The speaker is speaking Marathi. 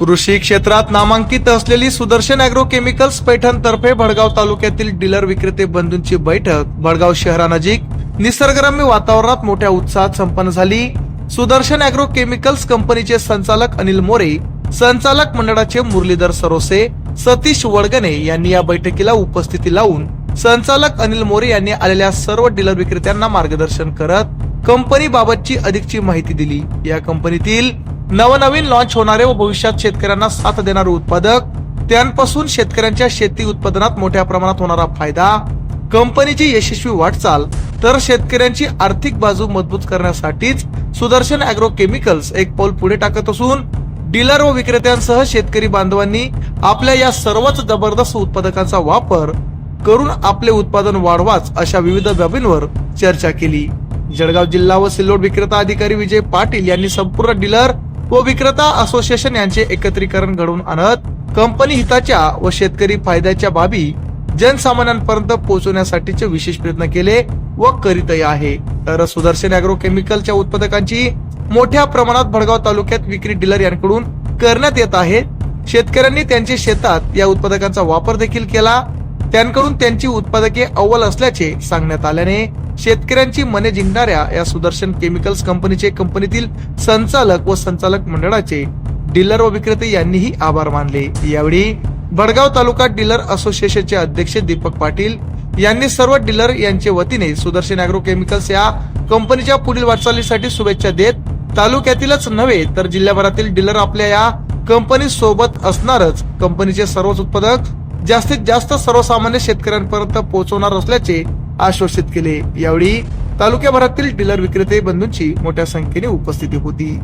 कृषी क्षेत्रात नामांकित असलेली सुदर्शन अॅग्रो केमिकल्स पैठण तर्फे भडगाव तालुक्यातील डीलर विक्रेते बंधूंची बैठक. भडगाव शहरानजीक निसर्गरम्य वातावरणात मोठ्या उत्साहात संपन्न झाली. सुदर्शन अॅग्रो केमिकल्स कंपनीचे संचालक अनिल मोरे संचालक मंडळाचे मुरलीधर सरोसे सतीश वडगणे यांनी या बैठकीला उपस्थिती लावून संचालक अनिल मोरे यांनी आलेल्या सर्व डीलर विक्रेत्यांना मार्गदर्शन करत कंपनी बाबतची अधिकची माहिती दिली. या कंपनीतील नवनवीन लॉन्च होणारे व भविष्यात शेतकऱ्यांना साथ देणारे उत्पादक त्यांपासून शेतकऱ्यांच्या शेती उत्पादनात मोठ्या प्रमाणात होणारा फायदा कंपनीची यशस्वी वाटचाल तर शेतकऱ्यांची आर्थिक बाजू मजबूत करण्यासाठीच सुदर्शन अॅग्रो केमिकल्स एक पाऊल पुढे टाकत असून डीलर व विक्रेत्यांसह शेतकरी बांधवांनी आपल्या या सर्वच जबरदस्त उत्पादकांचा वापर करून आपले उत्पादन वाढवाच अशा विविध बाबींवर चर्चा केली. जळगाव जिल्हा व सिल्लोड विक्रेता अधिकारी विजय पाटील यांनी संपूर्ण डीलर व विक्रेता असोसिएशन यांचे एकत्रीकरण घडवून आणत कंपनी हिताच्या व शेतकरी फायद्याच्या बाबी जनसामान्यांपर्यंत पोहोचवण्यासाठीचे विशेष प्रयत्न केले व करीतही आहे. तर सुदर्शन अॅग्रो केमिकलच्या उत्पादकांची मोठ्या प्रमाणात भडगाव तालुक्यात विक्री डीलर यांकडून करण्यात येत आहे. शेतकऱ्यांनी त्यांच्या शेतात या उत्पादकांचा वापर देखील केला. त्यांकडून त्यांची उत्पादके अव्वल असल्याचे सांगण्यात आल्याने शेतकऱ्यांची मने जिंकणाऱ्या या सुदर्शन केमिकल्स कंपनीचे कंपनीतील संचालक व संचालक मंडळाचे डीलर व विक्रेते यांनीही आभार मानले. यावेळी भडगाव तालुका डीलर असोसिएशनचे अध्यक्ष दीपक पाटील यांनी सर्व डीलर यांच्या वतीने सुदर्शन अॅग्रो केमिकल्स या कंपनीच्या पुढील वाटचालीसाठी शुभेच्छा देत तालुक्यातीलच नव्हे तर जिल्ह्याभरातील डीलर आपल्या या कंपनी सोबत असणारच कंपनीचे सर्वच उत्पादक जास्तीत जास्त सर्वसामान्य शेतकऱ्यांपर्यंत पोहोचवणार असल्याचे आश्वासित केले. यावेळी तालुक्याभरातील डीलर विक्रेते बंधूंची मोठ्या संख्येने उपस्थिती होती.